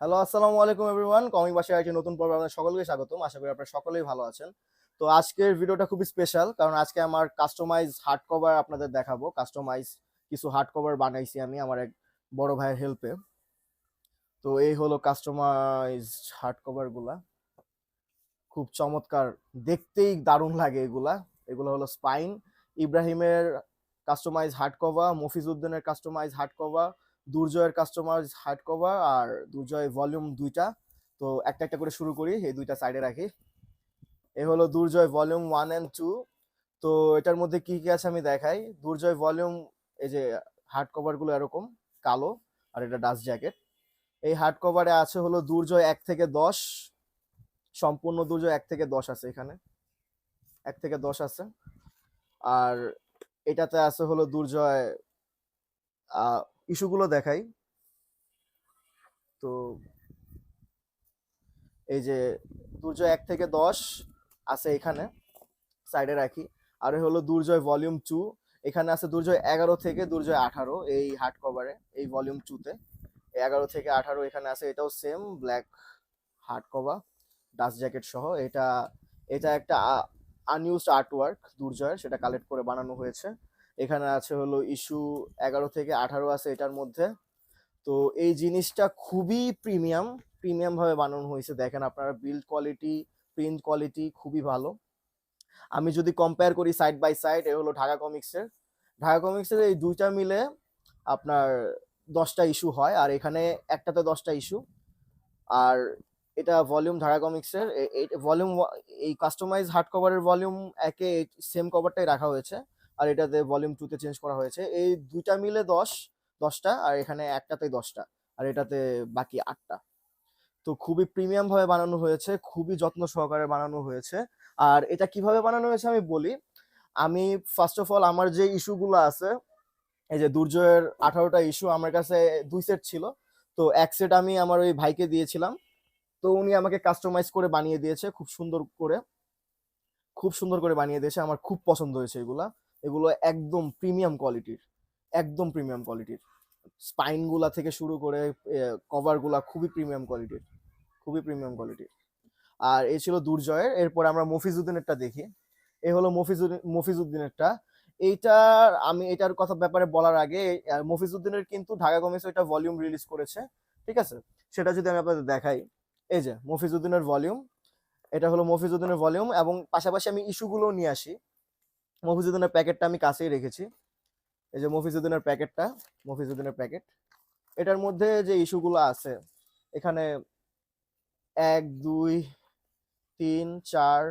Hello আসসালামু আলাইকুম everyone comic বাসায় একটি নতুন পর্বে আপনাদের সকলকে স্বাগতম। আশা করি আপনারা সকলেই ভালো আছেন। তো আজকের ভিডিওটা খুবই স্পেশাল কারণ আজকে আমার কাস্টমাইজ হার্ড কভার আপনাদের দেখাবো। কাস্টমাইজ কিছু হার্ড কভার বানাইছি আমি আমার এক বড় ভাইয়ের হেল্পে তো এই হলো কাস্টমাইজ হার্ড কভারগুলা। খুব চমৎকার, দেখতেই দারুণ লাগে এগুলা। এগুলো হলো স্পাইন ইব্রাহিমের কাস্টমাইজ হার্ড কভার মফিজউদ্দিনের কাস্টমাইজ হার্ড কভার দুর্জয়ের কাস্টমার হার্ড কভার আর দুর্জয় ভলিউম দুইটা। তো একটা একটা করে শুরু করি, এই দুইটা সাইডে রাখি। এ হলো Durjoy volume one and two তো এটার মধ্যে কি কি আছে আমি দেখাই। দুর্জয় ভলিউম এই যে হার্ড কভারগুলো এরকম, কালো, আর এটা ডাস্ট জ্যাকেট এই হার্ড কভারে আছে হলো দুর্জয় এক থেকে দশ। সম্পূর্ণ দুর্জয় এক থেকে দশ আছে এখানে। এক থেকে দশ আছে। আর এটাতে আছে হলো দুর্জয় ইস্যুগুলো দেখাই। তো এই যে দুর্জয় এক থেকে দশ আছে এখানে সাইডে রাখি। আর হলো দুর্জয় ভলিউম টু এখানে আছে দুর্জয় এগারো থেকে দুর্জয় আঠারো, এই হার্ড কভারে এই ভলিউম টুতে এগারো থেকে আঠারো এখানে আছে, এটাও same black hard cover dust jacket সহ। এটা এটা একটা আনইউজড আর্টওয়ার্ক দুর্জয়ের, সেটা কালেক্ট করে বানানো হয়েছে। এখানে আছে হলো ইস্যু এগারো থেকে আঠারো আছে এটার মধ্যে। তো এই জিনিসটা খুবই প্রিমিয়াম প্রিমিয়াম ভাবে বানানো হয়েছে। দেখেন আপনারা বিল্ড কোয়ালিটি প্রিন্ট কোয়ালিটি খুবই ভালো। আমি যদি কম্পেয়ার করি সাইড বাই সাইড এ হলো ঢাকা কমিক্সের ঢাকা কমিক্সের এই দুইটা মিলে আপনার দশটা ইস্যু হয়, আর এখানে একটাতে দশটা ইস্যু আর এটা ভলিউম ঢাকা কমিক্সের ভলিউম এই কাস্টমাইজ হার্ড কভারের ভলিউম একে সেম কভারটাই রাখা হয়েছে। আর এটাতে ভলিউম টুতে চেঞ্জ করা হয়েছে। এই দুইটা মিলে দশ, দশটা, আর এখানে একটাতে দশটা, আর এটাতে বাকি আটটা। তো খুবই প্রিমিয়াম ভাবে বানানো হয়েছে, খুবই যত্ন সহকারে বানানো হয়েছে। আর এটা কীভাবে বানানো হয়েছে আমি বলি, আমি ফার্স্ট অফ অল আমার যে ইস্যুগুলো আছে, এই যে দুর্জয়ের আঠারোটা ইস্যু আমার কাছে দুই সেট ছিল, তো এক সেট আমি আমার ওই ভাইকে দিয়েছিলাম। তো উনি আমাকে কাস্টমাইজ করে বানিয়ে দিয়েছে, খুব সুন্দর করে, খুব সুন্দর করে বানিয়ে দিয়েছে, আমার খুব পছন্দ হয়েছে এগুলা। এগুলো একদম প্রিমিয়াম কোয়ালিটির একদম প্রিমিয়াম কোয়ালিটির স্পাইনগুলা থেকে শুরু করে কভারগুলা খুবই প্রিমিয়াম কোয়ালিটির খুবই প্রিমিয়াম কোয়ালিটির আর এ ছিল দুর্জয়ের এরপর আমরা মফিজউদ্দিনেরটা দেখি। এ হলো মফিজউদ্দিন মফিজউদ্দিনেরটা এইটার আমি এটার কথা ব্যাপারে বলার আগে আহ, মফিজউদ্দিনের কিন্তু ঢাকা কমিক্স এটা ভলিউম রিলিজ করেছে ঠিক আছে? সেটা যদি আমি আপনাদের দেখাই। এই যে মফিজুদ্দিনের ভলিউম এটা হলো মফিজুদ্দিনের ভলিউম এবং পাশাপাশি আমি ইস্যুগুলোও নিয়ে আসি। মফিজউদ্দিনের প্যাকেটটা আমি কাছেই রেখেছি। এই যে মফিজুদ্দিনের প্যাকেটটা, মফিজুদ্দিনের প্যাকেট। এটার মধ্যে যে ইস্যুগুলো আছে, এখানে এক, দুই, তিন, চার,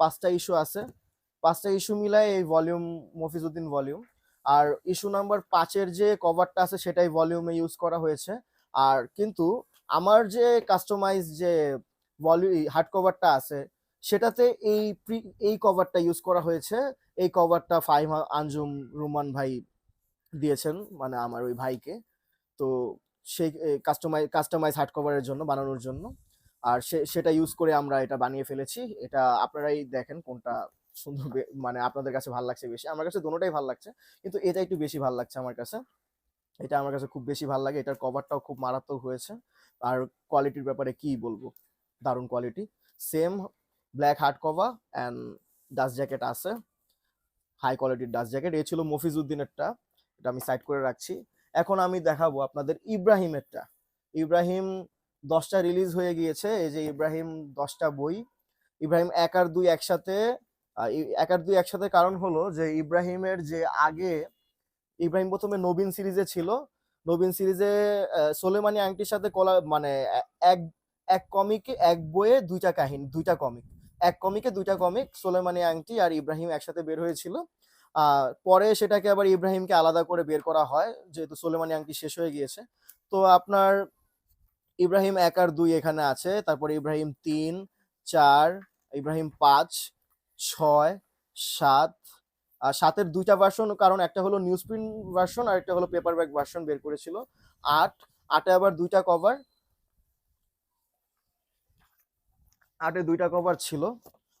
পাঁচটা ইস্যু আছে। পাঁচটা ইস্যু মিলায় এই ভলিউম, মফিজুদ্দিন ভলিউম। আর ইস্যু নাম্বার পাঁচের যে কভারটা আছে, সেটাই ভলিউমে ইউজ করা হয়েছে। আর কিন্তু আমার যে কাস্টমাইজ যে ভলিউ হার্ড কভারটা আছে সেটাতে এই এই কভারটা ইউজ করা হয়েছে। এই কভারটা ফাইম আঞ্জুম রুমান ভাই দিয়েছেন মানে আমার ওই ভাইকে। তো সেই কাস্টমাইজ কাস্টমাইজ হার্ড কভারের জন্য, বানানোর জন্য। আর সেটা ইউজ করে আমরা এটা বানিয়ে ফেলেছি। এটা আপনারাই দেখেন কোনটা সুন্দর মানে আপনাদের কাছে ভালো লাগছে বেশি। আমার কাছে দুটোটাই ভালো লাগছে, কিন্তু এটা একটু বেশি ভালো লাগছে আমার কাছে। এটা আমার কাছে খুব বেশি ভালো লাগে। এটার কভারটাও খুব মারাত্মক হয়েছে। আর কোয়ালিটির ব্যাপারে কি বলব? দারুণ quality same black hard cover and dust jacket আছে হাই কোয়ালিটির ডাস্ট জ্যাকেট এ ছিল মফিজউদ্দিনেরটা, এটা আমি সাইড করে রাখছি। এখন আমি দেখাবো আপনাদের ইব্রাহিমেরটা। ইব্রাহিম দশটা রিলিজ হয়ে গিয়েছে, এই যে ইব্রাহিম দশটা বই। ইব্রাহিম এক আর দুই একসাথে এক আর দুই একসাথে কারণ হলো যে ইব্রাহিমের যে আগে, ইব্রাহিম প্রথমে নবীন সিরিজে ছিল। নবীন সিরিজে সোলেমানি আংটির সাথে কলা মানে এক এক কমিকে এক বইয়ে দুইটা কাহিনী, দুইটা কমিক এক কমিকে দুইটা কমিক সোলেমানি আংটি আর ইব্রাহিম একসাথে বের হয়েছিল। পরে সেটাকে আবার ইব্রাহিমকে আলাদা করে বের করা হয়, যেহেতু সোলেমানি আংটি শেষ হয়ে গিয়েছে। তো আপনার ইব্রাহিম এক আর দুই এখানে আছে, তারপরে ইব্রাহিম তিন, চার ইব্রাহিম পাঁচ, ছয়, সাত। আর সাতের দুইটা ভার্সন কারণ একটা হলো নিউজ প্রিন্ট ভার্সন আর একটা হলো পেপার ব্যাগ ভার্সন বের করেছিল। আট, আটে আবার দুইটা কভার আটে দুইটা কভার ছিল।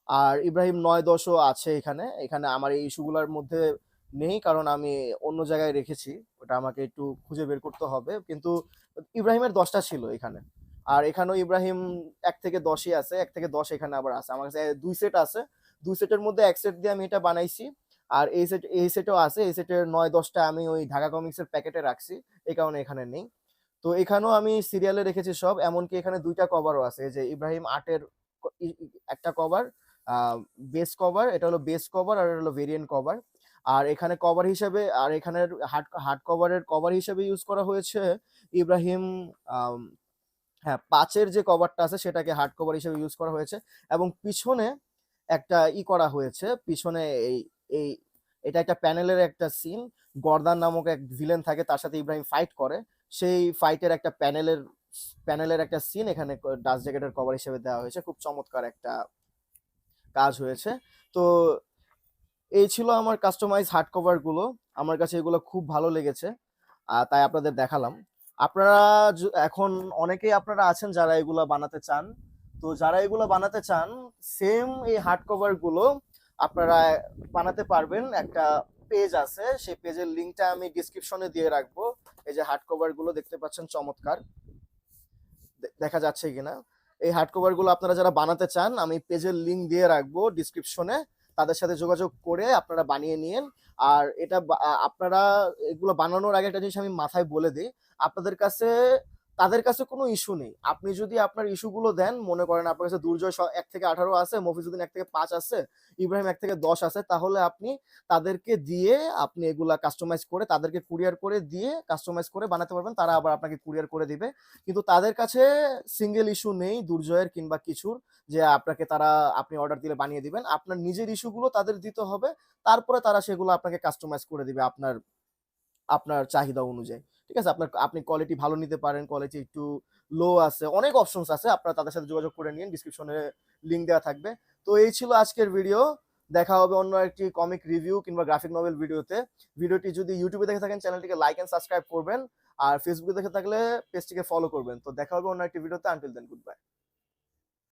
আর ইব্রাহিম নয় দশও আছে এখানে। এখানে আমার এই ইস্যুগুলোর মধ্যে নেই, কারণ আমি অন্য জায়গায় রেখেছি। ওটা আমাকে একটু খুঁজে বের করতে হবে। কিন্তু ইব্রাহিমের দশটা ছিল এখানে। আর এখানেও ইব্রাহিম এক থেকে দশই আছে, এক থেকে দশ এখানে আবার আছে। আমার কাছে দুই সেট আছে। দুই সেটের মধ্যে এক সেট দিয়ে আমি এটা বানাইছি। আর এই সেট এই সেটও আছে। এই সেটের নয় দশটা আমি ওই ঢাকা কমিক্সের প্যাকেটে রাখছি। এই কারণে এখানে নেই। তো এখানেও আমি সিরিয়ালে রেখেছি সব। এমনকি এখানে দুইটা কভারও আছে। যে ইব্রাহিম আটের একটা কভার বেস কভার এটা হলো বেস কভার আর এটা হলো ভেরিয়েন্ট কভার আর এখানে কভার হিসেবে, আর এখানের হার্ড হার্ড কভারের কভার হিসেবে ইউজ করা হয়েছে ইব্রাহিম হ্যাঁ পাঁচের যে কভারটা আছে সেটাকে হার্ড কভার হিসেবে ইউজ করা হয়েছে। এবং পিছনে একটা ই করা হয়েছে, পিছনে এই এই, এটা একটা প্যানেলের একটা সিন গর্দান নামক এক ভিলেন থাকে, তার সাথে ইব্রাহিম ফাইট করে। সেই ফাইটের একটা প্যানেলের প্যানেলের একটা সিন এখানে ডাস্ট জ্যাকেটের কভার হিসেবে দেওয়া হয়েছে। খুব চমৎকার একটা কাজ হয়েছে। তো এই ছিল আমার কাস্টমাইজ হার্ড কভারগুলো। আমার কাছে এগুলো খুব ভালো লেগেছে। আর তাই আপনাদের দেখালাম। আপনারা এখন অনেকেই আপনারা আছেন যারা এগুলো বানাতে চান। তো যারা এগুলো বানাতে চান সেম এই হার্ড কভারগুলো আপনারা বানাতে পারবেন। একটা পেজ আছে। সেই পেজের লিঙ্কটা আমি ডিসক্রিপশনে দিয়ে রাখব। এই যে হার্ড কভারগুলো দেখতে পাচ্ছেন, চমৎকার। দেখা যাচ্ছে কিনা। এই হার্ড কভারগুলো আপনারা যারা বানাতে চান, আমি পেজের লিঙ্ক দিয়ে রাখব ডিসক্রিপশনে তাদের সাথে যোগাযোগ করে আপনারা বানিয়ে নিন। আর এটা আপনারা এগুলো বানানোর আগে একটা জিনিস আমি মাথায় বলে দিই। আপনাদের কাছে তাদের কাছে কোনো ইস্যু নেই। আপনি যদি আপনার ইস্যুগুলো দেন, মনে করেন আপনার কাছে দুর্জয় এক থেকে আঠারো আছে, মফিজুদ্দিন এক থেকে পাঁচ আছে, ইব্রাহিম এক থেকে দশ আছে, তাহলে আপনি তাদেরকে দিয়ে আপনি এগুলা কাস্টমাইজ করে, তাদেরকে কুরিয়ার করে দিয়ে কাস্টমাইজ করে বানাতে পারবেন, তারা আবার আপনাকে কুরিয়ার করে দিবে। কিন্তু তাদের কাছে সিঙ্গেল ইস্যু নেই, দুর্জয়ের কিংবা কিছুর, যে আপনাকে তারা আপনি অর্ডার দিলে বানিয়ে দিবেন। আপনার নিজের ইস্যুগুলো তাদের দিতে হবে, তারপরে তারা সেগুলো আপনাকে কাস্টমাইজ করে দিবে আপনার আপনার চাহিদা অনুযায়ী। ঠিক আছে? আপনার আপনি কোয়ালিটি ভালো নিতে পারেন কোয়ালিটি একটু লো আছে, অনেক অপশনস আছে, আপনারা তাদের সাথে যোগাযোগ করে নিন ডিসক্রিপশনে লিঙ্ক দেওয়া থাকবে। তো এই ছিল আজকের ভিডিও দেখা হবে অন্য একটি কমিক রিভিউ কিংবা গ্রাফিক নভেল ভিডিওতে ভিডিওটি যদি ইউটিউবে দেখে থাকেন চ্যানেলটিকে লাইক অ্যান্ড সাবস্ক্রাইব করবেন, আর ফেসবুকে দেখে থাকলে পেজটিকে ফলো করবেন। তো দেখা হবে অন্য একটি ভিডিওতে আনটিল দেন গুড বাই